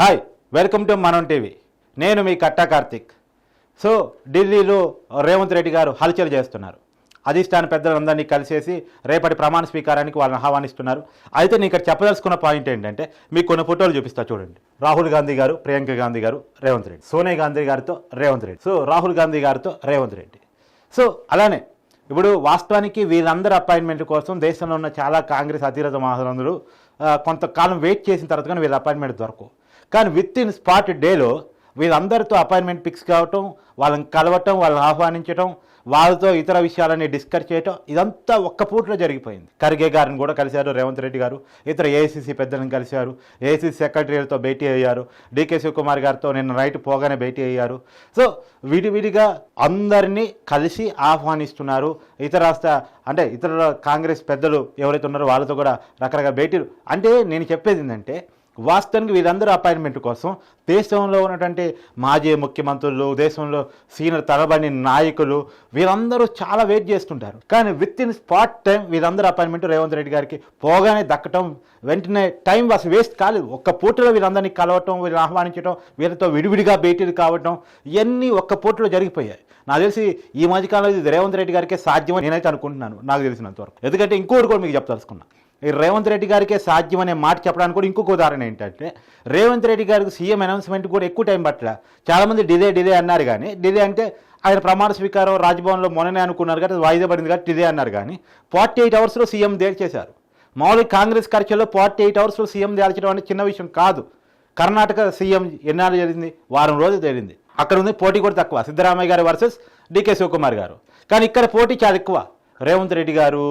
Hi welcome to Manam TV నేను మీ కట్టా Karthik. So ఢిల్లీలో రేవంత్ రెడ్డి గారు హల్చల్ చేస్తున్నారు. అధిష్టాన పెద్దలందరినీ కలిసేసి రేపటి ప్రమాణ స్వీకారానికి వాళ్ళని ఆహ్వానిస్తున్నారు. అయితే నేను ఇక్కడ చెప్పదలుచుకున్న పాయింట్ ఏంటంటే మీకు కొన్ని ఫోటోలు చూపిస్తా చూడండి. రాహుల్ గాంధీ గారు ప్రియాంక గాంధీ గారు రేవంత్ రెడ్డి. సోనియా గాంధీ గారితో రేవంత్ రెడ్డి. సో రాహుల్ గాంధీ గారితో రేవంత్ రెడ్డి. సో అలానే ఇప్పుడు వాస్తవానికి వీళ్ళందరి అపాయింట్మెంట్ కోసం దేశంలో ఉన్న చాలా కాంగ్రెస్ అధిరథ మహానందులు కొంతకాలం వెయిట్ చేసిన తర్వాత కానీ వీళ్ళ అపాయింట్మెంట్ దొరకవు. కానీ విత్ ఇన్ స్పాట్ డేలో వీళ్ళందరితో అపాయింట్మెంట్ ఫిక్స్ కావటం వాళ్ళని కలవటం వాళ్ళని ఆహ్వానించడం వాళ్ళతో ఇతర విషయాలని డిస్కస్ చేయటం ఇదంతా ఒక్క పూటలో జరిగిపోయింది. ఖర్గే గారిని కూడా కలిశారు రేవంత్ రెడ్డి గారు ఇతర ఏఐసీసీ పెద్దలను కలిశారు ఏఐసీసీ సెక్రటరీలతో భేటీ అయ్యారు డికే శివకుమార్ గారితో నిన్న నైట్ పోగానే భేటీ అయ్యారు. సో విడివిడిగా అందరినీ కలిసి ఆహ్వానిస్తున్నారు. ఇతర రాష్ట్ర అంటే ఇతర కాంగ్రెస్ పెద్దలు ఎవరైతే ఉన్నారో వాళ్ళతో కూడా రకరకాల భేటీలు. అంటే నేను చెప్పేది ఏంటంటే వాస్తవానికి వీరందరూ అపాయింట్మెంట్ కోసం దేశంలో ఉన్నటువంటి మాజీ ముఖ్యమంత్రులు దేశంలో సీనియర్ తలబడి నాయకులు వీరందరూ చాలా వెయిట్ చేస్తుంటారు. కానీ విత్ ఇన్ స్పాట్ టైం వీరందరూ అపాయింట్మెంట్ రేవంత్ రెడ్డి గారికి పోగానే దక్కటం వెంటనే టైం అసలు వేస్ట్ కాలేదు. ఒక్క పూటలో వీరందరినీ కలవటం వీళ్ళని ఆహ్వానించడం వీళ్ళతో విడివిడిగా భేటీలు కావటం ఇవన్నీ ఒక్క పూటలో జరిగిపోయాయి. నాకు తెలిసి ఈ మధ్యకాలంలో ఇది రేవంత్ రెడ్డి గారికే సాధ్యమని నేనైతే అనుకుంటున్నాను. నాకు తెలిసినంతవరకు. ఎందుకంటే ఇంకోటి కూడా మీకు చెప్పదలుచుకున్నాను రేవంత్ రెడ్డి గారికే సాధ్యం అనే మాట చెప్పడానికి కూడా ఇంకొక ఉదాహరణ ఏంటంటే రేవంత్ రెడ్డి గారికి సీఎం అనౌన్స్మెంట్ కూడా ఎక్కువ టైం పట్టలే. చాలామంది డిలే డిలే అన్నారు కానీ డిలే అంటే ఆయన ప్రమాణ స్వీకారం రాజ్భవన్లో మొన్ననే అనుకున్నారు కాబట్టి వాయిదా పడింది కాబట్టి డిలే అన్నారు కానీ ఫార్టీ ఎయిట్ అవర్స్లో సీఎం చేశారు మామూలుగా కాంగ్రెస్ కక్షలో ఫార్టీ ఎయిట్ అవర్స్లో సీఎం తేల్చడం అనేది చిన్న విషయం కాదు. కర్ణాటక సీఎం ఎన్నాళ్ళు జరిగింది? వారం రోజులు తేలింది అక్కడ ఉంది పోటీ కూడా తక్కువ. సిద్ధరామయ్య గారు వర్సెస్ డికే శివకుమార్ గారు. కానీ ఇక్కడ పోటీ చాలా ఎక్కువ. రేవంత్ రెడ్డి గారు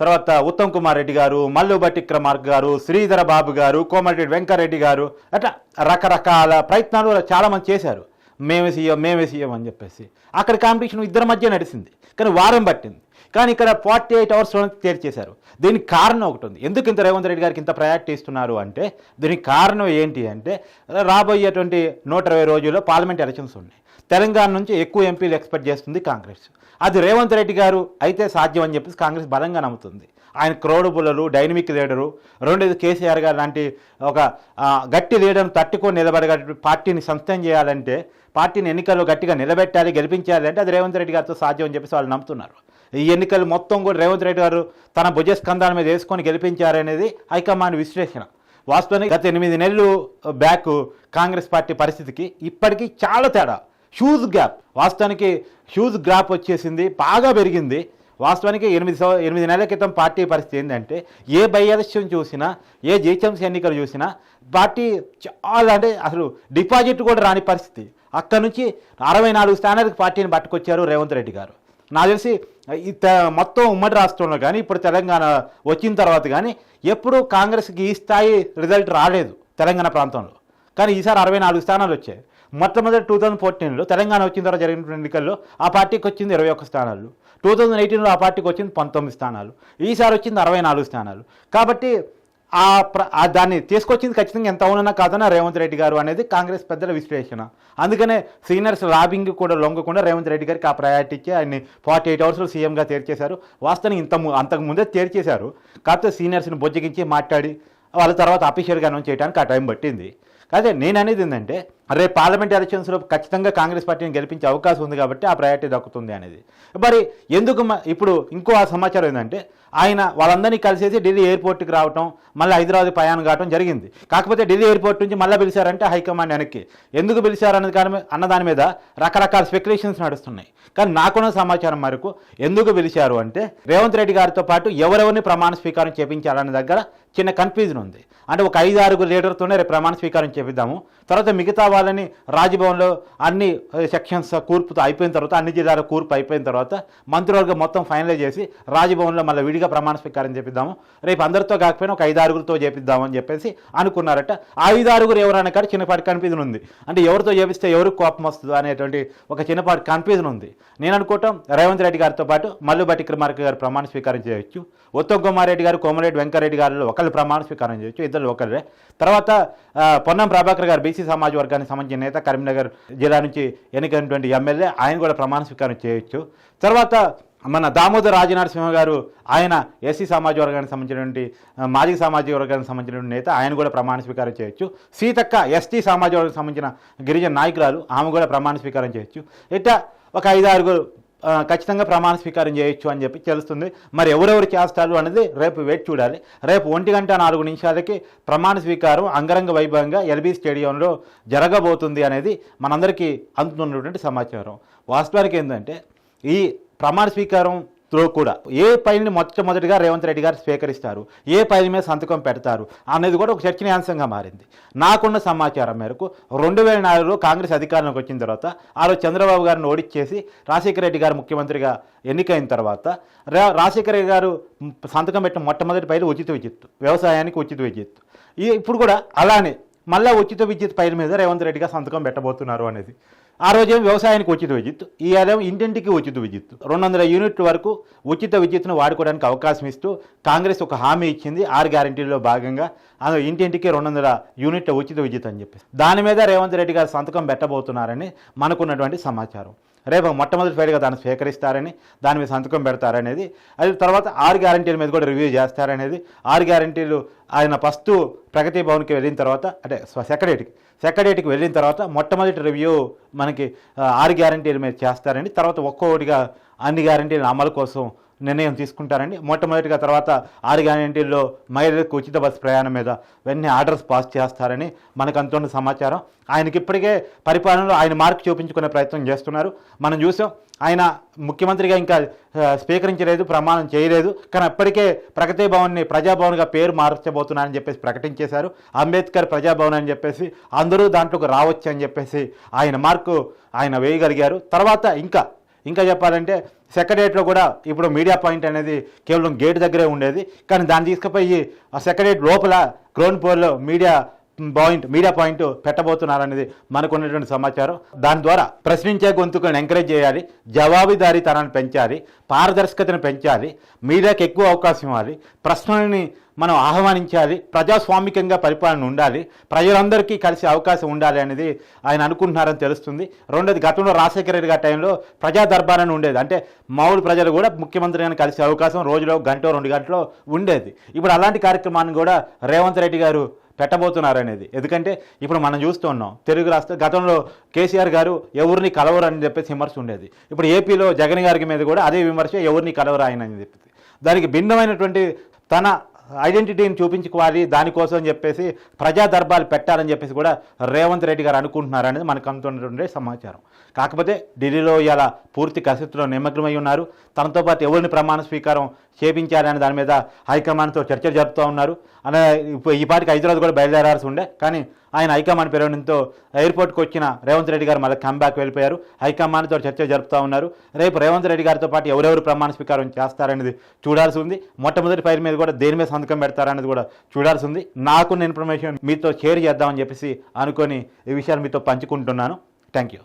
తర్వాత ఉత్తమ్ కుమార్ రెడ్డి గారు మల్లు భట్టి క్రమార్క్ గారు శ్రీధర బాబు గారు కోమటిరెడ్డి వెంకరెడ్డి గారు అట్లా రకరకాల ప్రయత్నాలు చాలామంది చేశారు. మేమే సీఎం మేమే సీఎం అని చెప్పేసి. అక్కడ కాంపిటీషన్ ఇద్దరి మధ్య నడిచింది కానీ వారం పట్టింది. కానీ ఇక్కడ ఫార్టీ ఎయిట్ అవర్స్లో తేల్చేశారు దీనికి కారణం ఒకటి ఉంది. ఎందుకు ఇంత రేవంత్ రెడ్డి గారికి ఇంత ప్రయారిటీ ఇస్తున్నారు అంటే దీనికి కారణం ఏంటి అంటే రాబోయేటువంటి నూట ఇరవై రోజుల్లో పార్లమెంట్ ఎలక్షన్స్ ఉన్నాయి. తెలంగాణ నుంచి ఎక్కువ ఎంపీలు ఎక్స్పెక్ట్ చేస్తుంది కాంగ్రెస్. అది రేవంత్ రెడ్డి గారు అయితే సాధ్యం అని చెప్పేసి కాంగ్రెస్ బలంగా నమ్ముతుంది. ఆయన క్రౌడబులరు డైనమిక్ లీడరు రెండోది కేసీఆర్ గారు లాంటి ఒక గట్టి లీడర్ను తట్టుకొని నిలబడగ పార్టీని సంస్థం చేయాలంటే పార్టీని ఎన్నికల్లో గట్టిగా నిలబెట్టాలి గెలిపించాలి అంటే అది రేవంత్ రెడ్డి గారితో సాధ్యం అని చెప్పేసి వాళ్ళు నమ్ముతున్నారు. ఈ ఎన్నికలు మొత్తం కూడా రేవంత్ రెడ్డి గారు తన భుజస్కంధాల మీద వేసుకొని గెలిపించారనేది హైకమాండ్ విశ్లేషణ. వాస్తవానికి గత ఎనిమిది నెలలు బ్యాక్ కాంగ్రెస్ పార్టీ పరిస్థితికి ఇప్పటికీ చాలా తేడా. Huge gap. వాస్తవానికి హ్యూజ్ గ్యాప్ వచ్చేసింది బాగా పెరిగింది. వాస్తవానికి ఎనిమిది సంవ- ఎనిమిది నెలల క్రితం పార్టీ పరిస్థితి ఏంటంటే ఏ బై ఎలక్షన్ చూసినా ఏ జీహెచ్ఎంసీ ఎన్నికలు చూసినా పార్టీ చాలా అంటే అసలు డిపాజిట్ కూడా రాని పరిస్థితి. అక్కడ నుంచి అరవై నాలుగు స్థానాలకు పార్టీని పట్టుకొచ్చారు రేవంత్ రెడ్డి గారు. నాకు తెలిసి మొత్తం ఉమ్మడి రాష్ట్రంలో కానీ ఇప్పుడు తెలంగాణ వచ్చిన తర్వాత కానీ ఎప్పుడూ కాంగ్రెస్కి ఈ స్థాయి రిజల్ట్ రాలేదు తెలంగాణ ప్రాంతంలో. కానీ ఈసారి అరవై నాలుగు స్థానాలు వచ్చాయి. మొట్టమొదటి టూ థౌజండ్ ఫోర్టీన్లో తెలంగాణ వచ్చిన తర్వాత జరిగిన ఎన్నికల్లో ఆ పార్టీకి వచ్చింది ఇరవై ఒక్క స్థానాలు. టూ థౌజండ్ ఎయిటీన్లో ఆ పార్టీకి వచ్చింది పంతొమ్మిది స్థానాలు. ఈసారి వచ్చింది అరవై నాలుగు స్థానాలు. కాబట్టి ఆ ప్ర ఆ దాన్ని తీసుకొచ్చింది ఖచ్చితంగా ఎంత అవునన్నా కాదన్నా రేవంత్ రెడ్డి గారు అనేది కాంగ్రెస్ పెద్దల విశ్లేషణ. అందుకనే సీనియర్స్ లాబింగ్ కూడా లొంగకుండా రేవంత్ రెడ్డి గారికి ఆ ప్రయారిటీ ఇచ్చి ఆయన్ని ఫార్టీ ఎయిట్ అవర్స్లో సీఎంగా తేర్చేశారు వాస్తవానికి ఇంత ము- అంతకు ముందే తేర్చేశారు కాకపోతే సీనియర్స్ని బొజ్జగించి మాట్లాడి వాళ్ళ తర్వాత అఫీషియల్గా అనౌన్స్ చేయడానికి ఆ టైం పట్టింది. అదే నేను అనేది ఏంటంటే రేపు పార్లమెంట్ ఎలక్షన్స్లో ఖచ్చితంగా కాంగ్రెస్ పార్టీని గెలిపించే అవకాశం ఉంది కాబట్టి ఆ ప్రయారిటీ దక్కుతుంది అనేది. మరి ఎందుకు మ- ఇప్పుడు ఇంకో ఆ సమాచారం ఏంటంటే ఆయన వాళ్ళందరినీ కలిసేసి ఢిల్లీ ఎయిర్పోర్ట్కి రావటం మళ్ళీ హైదరాబాద్ ప్రయాణం కావడం జరిగింది. కాకపోతే ఢిల్లీ ఎయిర్పోర్ట్ నుంచి మళ్ళీ పిలిచారంటే హైకమాండ్ వెనక్కి. ఎందుకు పిలిచారు అన్నది కానీ అన్న దాని మీద రకరకాల స్పెక్యులేషన్స్ నడుస్తున్నాయి. కానీ నాకున్న సమాచారం మేరకు ఎందుకు పిలిచారు అంటే రేవంత్ రెడ్డి గారితో పాటు ఎవరెవరిని ప్రమాణ స్వీకారం చేపించాలనే దగ్గర చిన్న కన్ఫ్యూజన్ ఉంది. అంటే ఒక ఐదు ఆరుగురు లీడర్తోనే రేపు ప్రమాణ స్వీకారం చేపిద్దాము. తర్వాత మిగతా కావాలని రాజ్భవన్లో అన్ని సెక్షన్స్ కూర్పుతో అయిపోయిన తర్వాత అన్ని జిల్లాల కూర్పు అయిపోయిన తర్వాత మంత్రివర్గం మొత్తం ఫైనలైజ్ చేసి రాజ్భవన్లో మళ్ళీ విడిగా ప్రమాణ స్వీకారం చేపిద్దాము. రేపు అందరితో కాకపోయినా ఒక ఐదు ఆరుగురితో చేపిద్దామని చెప్పేసి అనుకున్నారట. ఆ ఐదు ఆరుగురు ఎవరైనా కానీ చిన్నపాటి కన్ఫ్యూజన్ ఉంది. అంటే ఎవరితో చేపిస్తే ఎవరికి కోపం వస్తుందో అనేటువంటి ఒక చిన్నపాటి కన్ఫ్యూజన్ ఉంది. నేను అనుకోవటం రేవంత్ రెడ్డి గారితో పాటు మల్లుబట్టి క్రమార్క గారు ప్రమాణ స్వీకారం చేయొచ్చు. ఉత్తమ్ కుమార్ రెడ్డి గారు కోమరెడ్డి వెంకరెడ్డి గారు ఒకళ్ళు ప్రమాణ స్వీకారం చేయొచ్చు ఇద్దరు ఒకళ్ళే. తర్వాత పొన్నం ప్రభాకర్ గారు బీసీ సమాజ్ వర్గానికి సంబంధించిన నేత కరీంనగర్ జిల్లా నుంచి ఎన్నికైనటువంటి ఎమ్మెల్యే ఆయన కూడా ప్రమాణ స్వీకారం చేయొచ్చు. తర్వాత మన దామోదర్ రాజనరసింహ గారు ఆయన ఎస్సీ సామాజిక వర్గానికి సంబంధించినటువంటి మాజీ సామాజిక వర్గానికి సంబంధించినటువంటి నేత ఆయన కూడా ప్రమాణ స్వీకారం చేయొచ్చు. సీతక్క ఎస్టీ సమాజ వర్గానికి సంబంధించిన గిరిజన నాయకురాలు ఆమె కూడా ప్రమాణ స్వీకారం చేయొచ్చు. ఇట్లా ఒక ఐదు ఆరుగురు ఖచ్చితంగా ప్రమాణ స్వీకారం చేయొచ్చు అని చెప్పి తెలుస్తుంది. మరి ఎవరెవరు చేస్తారు అనేది రేపు వేచి చూడాలి. రేపు ఒంటి గంట నాలుగు నిమిషాలకి ప్రమాణ స్వీకారం అంగరంగ వైభవంగా ఎల్బీ స్టేడియంలో జరగబోతుంది అనేది మనందరికీ అందుతున్నటువంటి సమాచారం. వాస్తవానికి ఏంటంటే ఈ ప్రమాణ స్వీకారం త్రో కూడా. ఏ పైని మొట్టమొదటిగా రేవంత్ రెడ్డి గారు స్వీకరిస్తారు? ఏ పైన మీద సంతకం పెడతారు? అనేది కూడా ఒక చర్చనీయాంశంగా మారింది. నాకున్న సమాచారం మేరకు రెండు వేల నాలుగులో కాంగ్రెస్ అధికారంలోకి వచ్చిన తర్వాత ఆ రోజు చంద్రబాబు గారిని ఓడిచ్చేసి రాజశేఖర రెడ్డి గారు ముఖ్యమంత్రిగా ఎన్నికైన తర్వాత రా- రాజశేఖర రెడ్డి గారు సంతకం పెట్టిన మొట్టమొదటి పైన ఉచిత విద్యుత్ వ్యవసాయానికి ఉచిత విద్యుత్. ఈ ఇప్పుడు కూడా అలానే మళ్ళా ఉచిత విద్యుత్ పైన మీద రేవంత్ రెడ్డి గారు సంతకం పెట్టబోతున్నారు అనేది. ఆ రోజేమో వ్యవసాయానికి ఉచిత విద్యుత్ ఈ ఏదేమో ఇంటింటికి ఉచిత విద్యుత్ రెండు వందల యూనిట్ల వరకు ఉచిత విద్యుత్ను వాడుకోవడానికి అవకాశం ఇస్తూ కాంగ్రెస్ ఒక హామీ ఇచ్చింది ఆరు గ్యారంటీలో భాగంగా. అందులో ఇంటింటికి రెండు వందల యూనిట్ల ఉచిత విద్యుత్ అని చెప్పి దాని మీద రేవంత్ రెడ్డి గారు సంతకం పెట్టబోతున్నారని మనకున్నటువంటి సమాచారం. రేపు మొట్టమొదటి ఫైల్గా దాన్ని స్వీకరిస్తారని దాని మీద సంతకం పెడతారనేది. అది తర్వాత ఆరు గ్యారంటీల మీద కూడా రివ్యూ చేస్తారనేది. ఆరు గ్యారంటీలు ఆయన ఫస్ట్ ప్రగతి భవన్కి వెళ్ళిన తర్వాత అంటే సెక్రటరీకి సెక్రటరీకి వెళ్ళిన తర్వాత మొట్టమొదటి రివ్యూ మనకి ఆరు గ్యారంటీల మీద చేస్తారని తర్వాత ఒక్కొక్కటిగా అన్ని గ్యారంటీల అమలు కోసం నిర్ణయం తీసుకుంటారండి. మొట్టమొదటిగా తర్వాత ఆరు గ్యారంటీల్లో మహిళలకు ఉచిత బస్సు ప్రయాణం మీద వెంటనే ఆర్డర్స్ పాస్ చేస్తారని మనకు అంతున్న సమాచారం. ఆయనకి ఇప్పటికే పరిపాలనలో ఆయన మార్పు చూపించుకునే ప్రయత్నం చేస్తున్నారు. మనం చూసాం ఆయన ముఖ్యమంత్రిగా ఇంకా స్వీకరించలేదు ప్రమాణం చేయలేదు. కానీ అప్పటికే ప్రగతి భవన్ని ప్రజాభవన్గా పేరు మార్చబోతున్నారని చెప్పేసి ప్రకటించేశారు. అంబేద్కర్ ప్రజాభవన్ అని చెప్పేసి అందరూ దాంట్లోకి రావచ్చు అని చెప్పేసి ఆయన మార్కు ఆయన వేయగలిగారు. తర్వాత ఇంకా ఇంకా చెప్పాలంటే సెక్రటరియట్లో కూడా ఇప్పుడు మీడియా పాయింట్ అనేది కేవలం గేట్ దగ్గరే ఉండేది. కానీ దాన్ని తీసుకుపోయి ఆ సెక్రటరియట్ లోపల గ్రౌండ్ ఫ్లోర్లో మీడియా పాయింట్ మీడియా పాయింట్ పెట్టబోతున్నారనేది మనకు ఉన్నటువంటి సమాచారం. దాని ద్వారా ప్రశ్నించే గొంతుకులను ఎంకరేజ్ చేయాలి జవాబుదారీతనాన్ని పెంచాలి పారదర్శకతను పెంచాలి మీడియాకి ఎక్కువ అవకాశం ఇవ్వాలి ప్రశ్నల్ని మనం ఆహ్వానించాలి ప్రజాస్వామికంగా పరిపాలన ఉండాలి ప్రజలందరికీ కలిసే అవకాశం ఉండాలి అనేది ఆయన అనుకుంటున్నారని తెలుస్తుంది. రెండోది గతంలో రాజశేఖర రెడ్డి గారి టైంలో ప్రజా దర్బారాన్ని ఉండేది. అంటే మామూలు ప్రజలు కూడా ముఖ్యమంత్రి గారిని కలిసే అవకాశం రోజులో గంట రెండు గంటలో ఉండేది. ఇప్పుడు అలాంటి కార్యక్రమాన్ని కూడా రేవంత్ రెడ్డి గారు పెట్టబోతున్నారు అనేది ఎందుకంటే ఇప్పుడు మనం చూస్తున్నాం తెలుగు రాష్ట్ర గతంలో కేసీఆర్ గారు ఎవరిని కలవరు అని చెప్పేసి విమర్శ ఉండేది. ఇప్పుడు ఏపీలో జగన్ గారి మీద కూడా అదే విమర్శ ఎవరిని కలవరు ఆయన అని చెప్పేసి. దానికి భిన్నమైనటువంటి తన ఐడెంటిటీని చూపించుకోవాలి దానికోసం అని చెప్పేసి ప్రజా దర్బాలు పెట్టాలని చెప్పేసి కూడా రేవంత్ రెడ్డి గారు అనుకుంటున్నారు అనేది మనకు అందుతున్నటువంటి సమాచారం. కాకపోతే ఢిల్లీలో ఇలా పూర్తి కసరత్తులో నిమగ్నమై ఉన్నారు. తనతో పాటు ఎవరిని ప్రమాణ స్వీకారం చేపించాలనే దాని మీద హైకమాండ్తో చర్చలు జరుపుతూ ఉన్నారు. అలా ఈ పాటికి హైదరాబాద్ కూడా బయలుదేరాల్సి ఉండే. కానీ ఆయన హైకమాండ్ పిలవడంతో ఎయిర్పోర్ట్కి వచ్చిన రేవంత్ రెడ్డి గారు మళ్ళీ కంబ్యాక్ వెళ్ళిపోయారు. హైకమాండ్తో చర్చ జరుపుతూ ఉన్నారు. రేపు రేవంత్ రెడ్డి గారితో పాటు ఎవరెవరు ప్రమాణ స్వీకారం చేస్తారనేది చూడాల్సి ఉంది. మొట్టమొదటి ఫైల్ మీద కూడా దేని మీద సంతకం పెడతారనేది కూడా చూడాల్సి ఉంది. నాకున్న ఇన్ఫర్మేషన్ మీతో షేర్ చేద్దామని చెప్పేసి అనుకొని ఈ విషయాలు మీతో పంచుకుంటున్నాను. Thank you